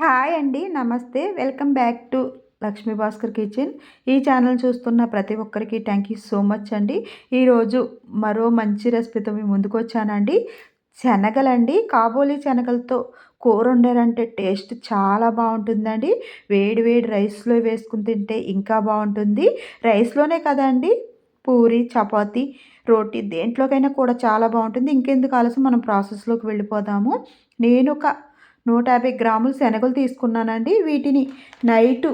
Hi అండి namaste. Welcome back to Lakshmi Bhaskar kitchen. ఈ channel చూస్తున్న ప్రతి ఒక్కరికి థ్యాంక్ యూ సో మచ్ అండి. ఈరోజు మరో మంచి రెసిపీతో మీ ముందుకు వచ్చానండి. శనగలండి కాబోలి శనగలతో కూర వండారంటే టేస్ట్ చాలా బాగుంటుందండి. వేడి వేడి రైస్లో వేసుకుని తింటే ఇంకా బాగుంటుంది. రైస్లోనే కదండి పూరి చపాతి రోటీ దేంట్లోకైనా కూడా చాలా బాగుంటుంది. ఇంకెందుకు ఆలస్యం మనం ప్రాసెస్లోకి వెళ్ళిపోదాము. నేను ఒక నూట యాభై గ్రాములు శనగలు తీసుకున్నానండి. వీటిని నైటు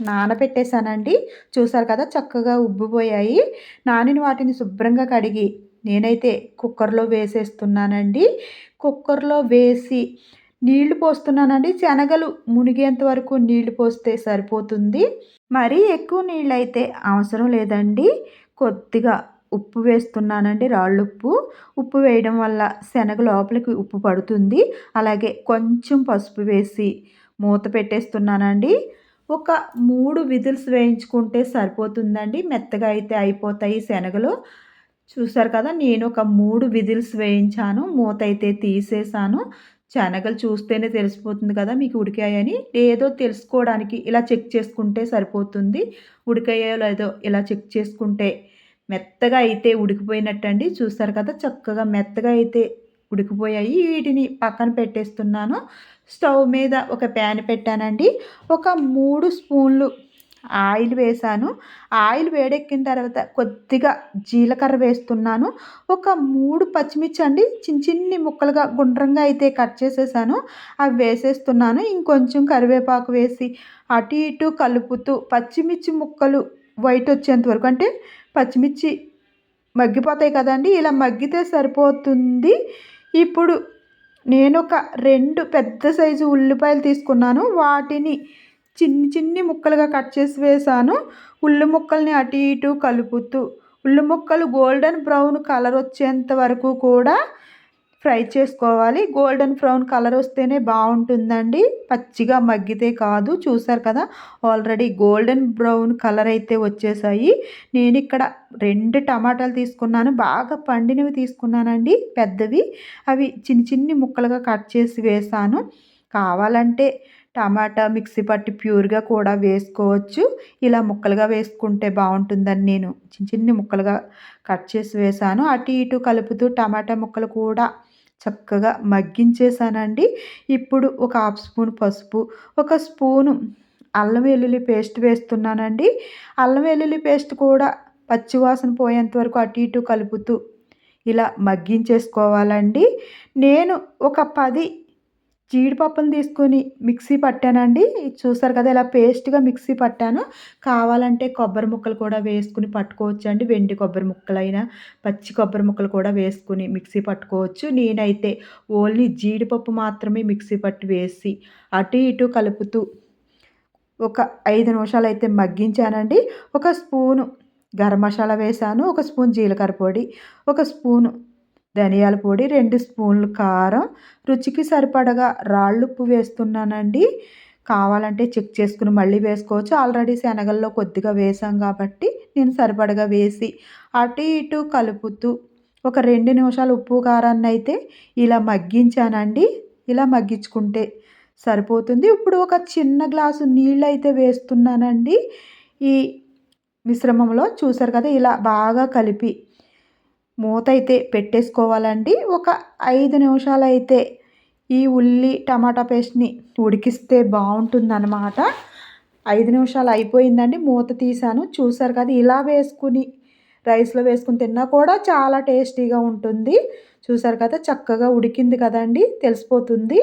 నానబెట్టేశానండి చూసారు కదా చక్కగా ఉబ్బిపోయాయి. నానిన వాటిని శుభ్రంగా కడిగి నేనైతే కుక్కర్లో వేసేస్తున్నానండి. కుక్కర్లో వేసి నీళ్ళు పోస్తున్నానండి. శనగలు మునిగేంత వరకు నీళ్ళు పోస్తే సరిపోతుంది. మరీ ఎక్కువ నీళ్ళు అయితే అవసరం లేదండి. కొద్దిగా ఉప్పు వేస్తున్నానండి రాళ్ళుప్పు. ఉప్పు వేయడం వల్ల శనగ లోపలికి ఉప్పు పడుతుంది. అలాగే కొంచెం పసుపు వేసి మూత పెట్టేస్తున్నానండి. ఒక మూడు విజిల్స్ వేయించుకుంటే సరిపోతుందండి. మెత్తగా అయితే అయిపోతాయి శనగలు. చూసారు కదా నేను ఒక మూడు విజిల్స్ వేయించాను. మూత అయితే తీసేసాను. శనగలు చూస్తేనే తెలిసిపోతుంది కదా మీకు ఉడికాయని. ఏదో తెలుసుకోవడానికి ఇలా చెక్ చేసుకుంటే సరిపోతుంది. ఉడికాయో లేదో ఇలా చెక్ చేసుకుంటే మెత్తగా అయితే ఉడికిపోయినట్టండి. చూస్తారు కదా చక్కగా మెత్తగా అయితే ఉడికిపోయాయి. వీటిని పక్కన పెట్టేస్తున్నాను. స్టవ్ మీద ఒక ప్యాన్ పెట్టానండి. ఒక మూడు స్పూన్లు ఆయిల్ వేసాను ఆయిల్ వేడెక్కిన తర్వాత కొద్దిగా జీలకర్ర వేస్తున్నాను. ఒక మూడు పచ్చిమిర్చి అండి చిన్న చిన్ని ముక్కలుగా గుండ్రంగా అయితే కట్ చేసేసాను. అవి వేసేస్తున్నాను. ఇంకొంచెం కరివేపాకు వేసి అటు ఇటు కలుపుతూ పచ్చిమిర్చి ముక్కలు వైట్ వచ్చేంత వరకు అంటే పచ్చిమిర్చి మగ్గిపోతాయి కదండి. ఇలా మగ్గితే సరిపోతుంది. ఇప్పుడు నేను ఒక రెండు పెద్ద సైజు ఉల్లిపాయలు తీసుకున్నాను. వాటిని చిన్ని చిన్ని ముక్కలుగా కట్ చేసి వేసాను. ఉల్లి ముక్కల్ని అటు ఇటు కలుపుతూ ఉల్లి ముక్కలు గోల్డెన్ బ్రౌన్ కలర్ వచ్చేంత వరకు కూడా ఫ్రై చేసుకోవాలి. గోల్డెన్ బ్రౌన్ కలర్ వస్తేనే బాగుంటుందండి. పచ్చిగా మగ్గితే కాదు. చూసారు కదా? ఆల్రెడీ గోల్డెన్ బ్రౌన్ కలర్ అయితే వచ్చేసాయి. నేను ఇక్కడ రెండు టమాటాలు తీసుకున్నాను. బాగా పండినవి తీసుకున్నానండి. పెద్దవి. అవి చిన్ని చిన్ని ముక్కలుగా కట్ చేసి వేసాను. కావాలంటే టమాటా మిక్సీ పట్టి ప్యూర్గా కూడా వేసుకోవచ్చు. ఇలా ముక్కలుగా వేసుకుంటే బాగుంటుందని నేను చిన్న చిన్ని ముక్కలుగా కట్ చేసి వేసాను. అటు ఇటు కలుపుతూ టమాటా ముక్కలు కూడా చక్కగా మగ్గించేసానండి. ఇప్పుడు ఒక హాఫ్ స్పూన్ పసుపు ఒక స్పూను అల్లం వెల్లుల్లి పేస్ట్ వేస్తున్నానండి. అల్లం వెల్లుల్లి పేస్ట్ కూడా పచ్చివాసన పోయేంత వరకు అటు ఇటు కలుపుతూ ఇలా మగ్గించేసుకోవాలండి. నేను ఒక పది జీడిపప్పును తీసుకొని మిక్సీ పట్టానండి. చూసారు కదా ఇలా పేస్ట్గా మిక్సీ పట్టాను. కావాలంటే కొబ్బరి ముక్కలు కూడా వేసుకుని పట్టుకోవచ్చు అండి వెండి కొబ్బరి ముక్కలైనా పచ్చి కొబ్బరి ముక్కలు కూడా వేసుకుని మిక్సీ పట్టుకోవచ్చు. నేనైతే ఓన్లీ జీడిపప్పు మాత్రమే మిక్సీ పట్టి వేసి అటు ఇటు కలుపుతూ ఒక ఐదు నిమిషాలు అయితే మగ్గించానండి. ఒక స్పూను గరం మసాలా వేసాను. ఒక స్పూన్ జీలకర్ర పొడి. ఒక స్పూను ధనియాల పొడి రెండు స్పూన్లు కారం. రుచికి సరిపడగా రాళ్ళుప్పు వేస్తున్నానండి. కావాలంటే చెక్ చేసుకుని మళ్ళీ వేసుకోవచ్చు. ఆల్రెడీ శనగల్లో కొద్దిగా వేసాం కాబట్టి నేను సరిపడగా వేసి అటు ఇటు కలుపుతూ ఒక రెండు నిమిషాలు ఉప్పు కారాన్ని అయితే ఇలా మగ్గించానండి. ఇలా మగ్గించుకుంటే సరిపోతుంది. ఇప్పుడు ఒక చిన్న గ్లాసు నీళ్ళు అయితే వేస్తున్నానండి. ఈ మిశ్రమంలో చూసారు కదా ఇలా బాగా కలిపి మూత అయితే పెట్టేసుకోవాలండి. ఒక ఐదు నిమిషాలు అయితే ఈ ఉల్లి టమాటా పేస్ట్ని ఉడికిస్తే బాగుంటుందన్నమాట. ఐదు నిమిషాలు అయిపోయిందండి. మూత తీసాను చూసారు కదా ఇలా వేసుకుని రైస్లో వేసుకుని తిన్నా కూడా చాలా టేస్టీగా ఉంటుంది. చూసారు కదా చక్కగా ఉడికింది కదండి తెలిసిపోతుంది.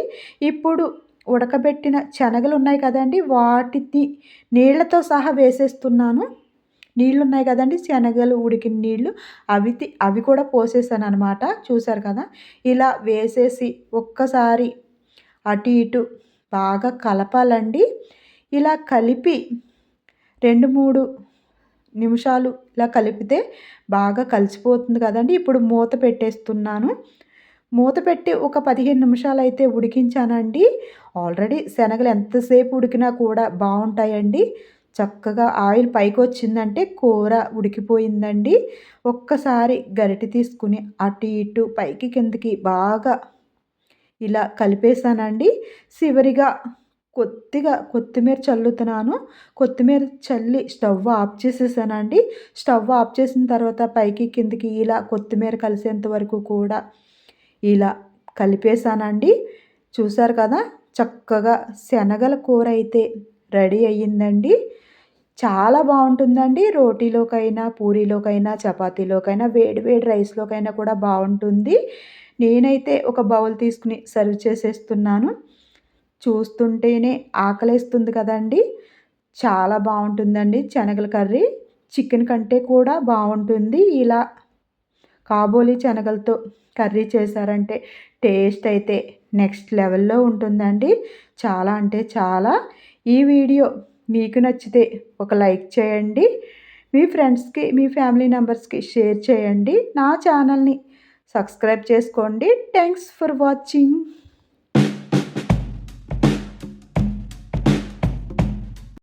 ఇప్పుడు ఉడకబెట్టిన శనగలు ఉన్నాయి కదండి వాటిని నీళ్ళతో సహా వేసేస్తున్నాను. నీళ్ళు ఉన్నాయి కదండి శనగలు ఉడికిన నీళ్ళు అవి అవి కూడా పోసేసాను అనమాట చూసారు కదా. ఇలా వేసేసి ఒక్కసారి అటు ఇటు బాగా కలపాలండి. ఇలా కలిపి రెండు మూడు నిమిషాలు ఇలా కలిపితే బాగా కలిసిపోతుంది కదండి. ఇప్పుడు మూత పెట్టేస్తున్నాను. మూత పెట్టి ఒక పదిహేను నిమిషాలు అయితే ఉడికించానండి. ఆల్రెడీ శనగలు ఎంతసేపు ఉడికినా కూడా బాగుంటాయండి. చక్కగా ఆయిల్ పైకి వచ్చిందంటే కూర ఉడికిపోయిందండి. ఒక్కసారి గరిటె తీసుకుని అటు ఇటు పైకి కిందకి బాగా ఇలా కలిపేసానండి చివరిగా కొద్దిగా కొత్తిమీర చల్లుతున్నాను. కొత్తిమీర చల్లి స్టవ్ ఆఫ్ చేసేసానండి. స్టవ్ ఆఫ్ చేసిన తర్వాత పైకి కిందకి ఇలా కొత్తిమీర కలిసేంత వరకు కూడా ఇలా కలిపేసానండి చూసారు కదా? చక్కగా శనగల కూర అయితే రెడీ అయ్యిందండి. చాలా బాగుంటుందండి. రోటీలోకైనా పూరీలోకైనా చపాతీలోకైనా వేడి వేడి రైస్లోకైనా కూడా బాగుంటుంది. నేనైతే ఒక బౌల్ తీసుకుని సర్వ్ చేసేస్తున్నాను. చూస్తుంటేనే ఆకలేస్తుంది కదండి. చాలా బాగుంటుందండి శనగల కర్రీ. చికెన్ కంటే కూడా బాగుంటుంది. ఇలా కాబోలి శనగలతో కర్రీ చేశారంటే టేస్ట్ అయితే నెక్స్ట్ లెవెల్లో ఉంటుందండి. చాలా అంటే చాలా. ఈ వీడియో మీకు నచ్చితే ఒక లైక్ చేయండి. మీ ఫ్రెండ్స్కి మీ ఫ్యామిలీ మెంబర్స్కి షేర్ చేయండి. నా ఛానల్ని సబ్స్క్రైబ్ చేసుకోండి. Thanks for watching.